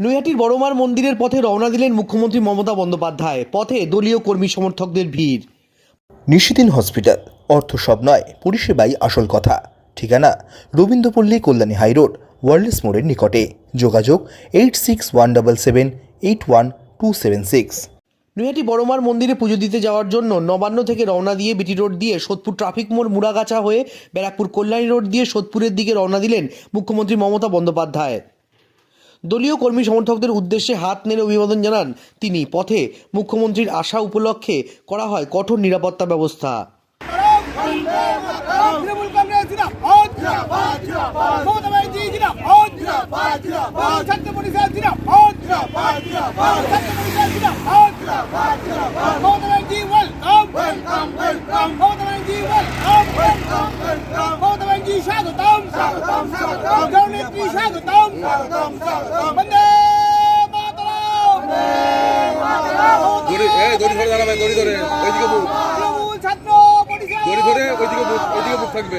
নৈহাটির বড়মার মন্দিরের পথে রওনা দিলেন মুখ্যমন্ত্রী মমতা বন্দ্যোপাধ্যায়। পথে দলীয় কর্মী সমর্থকদের ভিড়। নিশিদিন হসপিটাল অর্থ সব নয় পরিষেবাই আসল কথা। ঠিকানা রবীন্দ্রপল্লী কল্যাণী হাইরোড ওয়ার্ল্ডস মোড়ের নিকটে। যোগাযোগ eight six one double seven eight one two seven six. Naihati বড়মার মন্দিরে পুজো দিতে যাওয়ার জন্য নবান্ন থেকে রওনা দিয়ে বিটি রোড দিয়ে সোদপুর ট্রাফিক মোড় মুড়াগাছা হয়ে ব্যারাকপুর কল্যাণী রোড দিয়ে সোদপুরের দিকে রওনা দিলেন মুখ্যমন্ত্রী মমতা বন্দ্যোপাধ্যায়। দলীয় কর্মী সমর্থকদের উদ্দেশ্যে হাত নেড়ে অভিবাদন জানান তিনি। পথে মুখ্যমন্ত্রীর আশা উপলক্ষে করা হয় কঠোর নিরাপত্তা ব্যবস্থা। তৃণমূল কংগ্রেস জিন্দাবাদ জিন্দাবাদ জিন্দাবাদ। মমতা ব্যানার্জি ব্যানার্জি স্বাগতম স্বাগতম স্বাগতম জননেত্রী স্বাগতম স্বাগতম স্বাগতম বন্দে মাতরম দড়ি এ দড়ি ধরে দাঁড়াবে দড়ি ধরে ওইদিকে বুক ছাত্র পরিষদ দড়ি ধরে ওইদিকে বুক ওইদিকে বুক থাকবে